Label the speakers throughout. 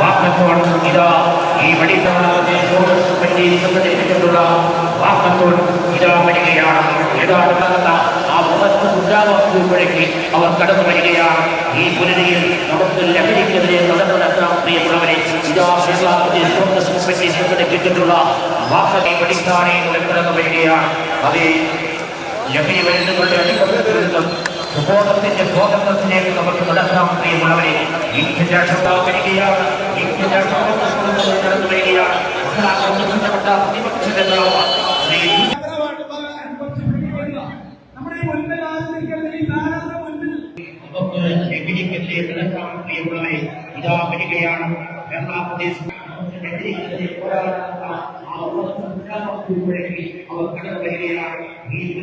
Speaker 1: നൽകിയിട്ടുള്ള ഇതാ ഈ വടിക്കാനുള്ള വാക്കത്തോട് ഇതാ വരികയാണ്. ഏതാണ്ട് നടന്ന ആ മുഖത്ത് മുദ്രാവാക്കുമ്പോഴേക്ക് അവർ കടന്നു വരികയാണ്. ഈ പുലരിയിൽ നമുക്ക് ലഹരിക്കെതിരെ നടന്നു നടത്താൻ പ്രിയമുള്ളവരെ ഇതാ കേരളത്തിൽ കോൺഗ്രസ് കിട്ടിയിട്ടുള്ള വാക്കത്തെ പഠിക്കാനേ നടന്നു വരികയാണ്. അതേ ലഹരി വരുന്നവരുടെ അടിമത്തം സുബോധത്തിന്റെ സ്വാതന്ത്ര്യത്തിലേക്ക് നമുക്ക് നടത്താൻ പ്രിയമുള്ളവരെ ഇന്ത്യരാഷ്ട്രം വരികയാണ് ഇന്ത്യരാഷ്ട്രം നടന്നു വരികയാണ്. ബന്ധപ്പെട്ട പ്രതിപക്ഷ നേതാവ് ശ്രീ
Speaker 2: നമ്മുടെ ഈ മുൻപിൽ ആരും നിൽക്കുന്ന ഈ ധാരാളം മുൻപിൽ
Speaker 1: നമുക്ക് ലഹരിക്കെതിരെ നടത്താൻ പ്രിയമുള്ളവരെ ഇതാ വരികയാണ് കേരള പ്രദേശ്. ലഹരിക്കെതിരെ പോരാടുന്ന ആ ഉറച്ച മുദ്രാവാക്യത്തിലേക്ക് അവർ കടന്നു വരികയാണ്.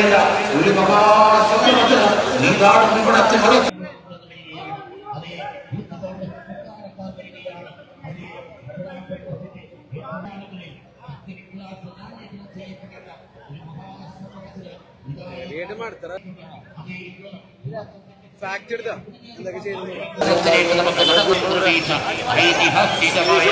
Speaker 1: ചെയ്യപ്പെടേണ്ട ഒരു മഹാസംഘടന നീതാണ് ഇവിടത്തെ മത
Speaker 3: ഫാക്ട് എടുത്താ എന്തൊക്കെ ചെയ്തു ിലേക്ക്
Speaker 1: നമുക്ക് നടന്നു പ്രവേശിച്ച ഐതിഹാസികമായ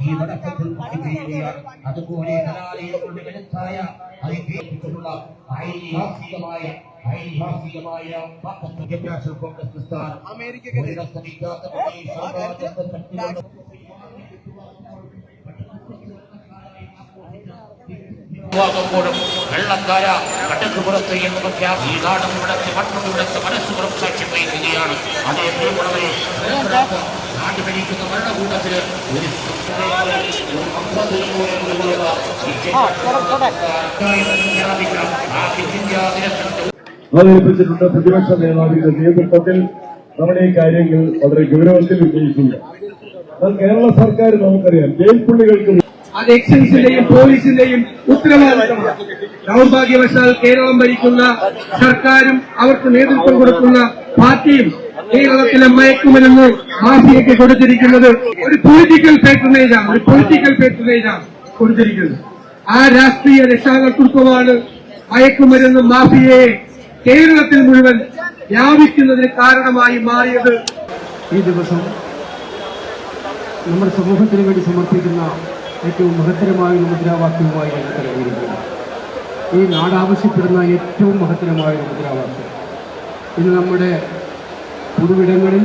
Speaker 1: ഈ വടക്കത്തിൽ പണിതുകയാണ്. അതുപോലെ കലാലയങ്ങളുടെ വിരുദ്ധായ ഐതിഹ്യത്തിലുള്ള ഐതിഹാസികമായ ഐതിഹാസികമായ വാക്കത്ത് വിദ്യാഭ്യാസ കോൺഗ്രസ് പ്രസ്ഥാനം
Speaker 3: അമേരിക്കയ്ക്ക്
Speaker 1: ഒരിടത്തുമില്ലാത്ത ഈ സാമ്രാജ്യത്വ ശക്തികളുടെ ും വെള്ളക്കാര കടക്കുപുറത്ത് എന്ന് പ്രഖ്യാപി നാടും ഇവിടത്തെ മണ്ണും ഇവിടത്തെ മനസ്സുകളും സാക്ഷ്യം വഹിക്കുകയാണ് അതേ നാട് ഭരിക്കുന്ന ഭരണകൂടത്തിന്
Speaker 4: അവതരിപ്പിച്ചിട്ടുണ്ട് പ്രതിപക്ഷ നേതാവിന്റെ നേതൃത്വത്തിൽ നമ്മുടെ ഈ കാര്യങ്ങൾ വളരെ ഗൗരവത്തിൽ ഉന്നയിക്കുന്നു. അത് കേരള സർക്കാർ നമുക്കറിയാം ജയിൽ പുള്ളികൾക്ക്
Speaker 2: അത് എക്സൈസിന്റെയും പോലീസിന്റെയും ഉത്തരവാദിത്തമാണ്. ദൗർഭാഗ്യവശാൽ കേരളം ഭരിക്കുന്ന സർക്കാരും അവർക്ക് നേതൃത്വം കൊടുക്കുന്ന പാർട്ടിയും കേരളത്തിലെ മയക്കുമരുന്ന് മാഫിയയ്ക്ക് കൊടുത്തിരിക്കുന്നത് ഒരു പൊളിറ്റിക്കൽ പേറ്റർനേജാണ് ഒരു പൊളിറ്റിക്കൽ പേറ്റർനേജാണ് കൊടുത്തിരിക്കുന്നത്. ആ രാഷ്ട്രീയ രക്ഷാകർതൃത്വമാണ് മയക്കുമരുന്ന് മാഫിയയെ കേരളത്തിൽ മുഴുവൻ വ്യാപിക്കുന്നതിന് കാരണമായി മാറിയത്.
Speaker 5: ഈ ദിവസം നമ്മുടെ സമൂഹത്തിന് വേണ്ടി സമർപ്പിക്കുന്ന ഏറ്റവും മഹത്തരമായ ഒരു മുദ്രാവാക്യവുമായി രംഗത്തിറങ്ങിയിരിക്കുന്നു ഈ നാടാവശ്യപ്പെടുന്ന ഏറ്റവും മഹത്തരമായ ഒരു മുദ്രാവാക്യം. ഇന്ന് നമ്മുടെ പൊതുവിടങ്ങളിൽ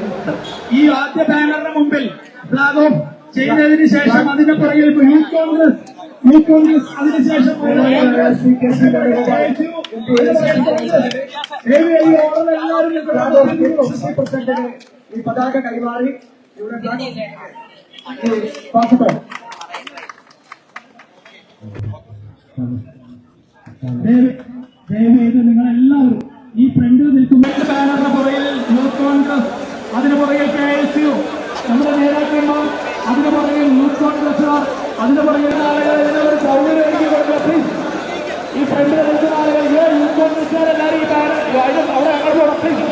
Speaker 2: ഈ ആദ്യ ബാനറിന് മുമ്പിൽ ഫ്ലാഗ് ഓഫ് ചെയ്തതിന് ശേഷം അതിന്റെ പുറകിൽ യൂത്ത് കോൺഗ്രസ് യൂത്ത് കോൺഗ്രസ് അതിനുശേഷം എല്ലാവരും ഈ പതാക കൈമാറി. ഇവിടെ ദയവേത് നിങ്ങളെല്ലാവരും ഈ ഫ്രണ്ടിൽ നിൽക്കുന്ന ബാനറിന് പുറകിൽ യൂത്ത് കോൺഗ്രസ് അതിന് പുറകിൽ കെ എസ് യു നമ്മുടെ നേതാക്കന്മാർ അതിന് പുറകിൽ യൂത്ത് കോൺഗ്രസുകാർ അതിന് പുറകിൽ ആളുകൾ എല്ലാവരും സൗകര്യം ഈ ഫ്രണ്ടിൽ നിൽക്കുന്ന ആളുകൾ യൂത്ത് കോൺഗ്രസുകാർ എല്ലാവരും ഈ ബാനർ അവിടെ അങ്ങോട്ട് പ്ലീസ്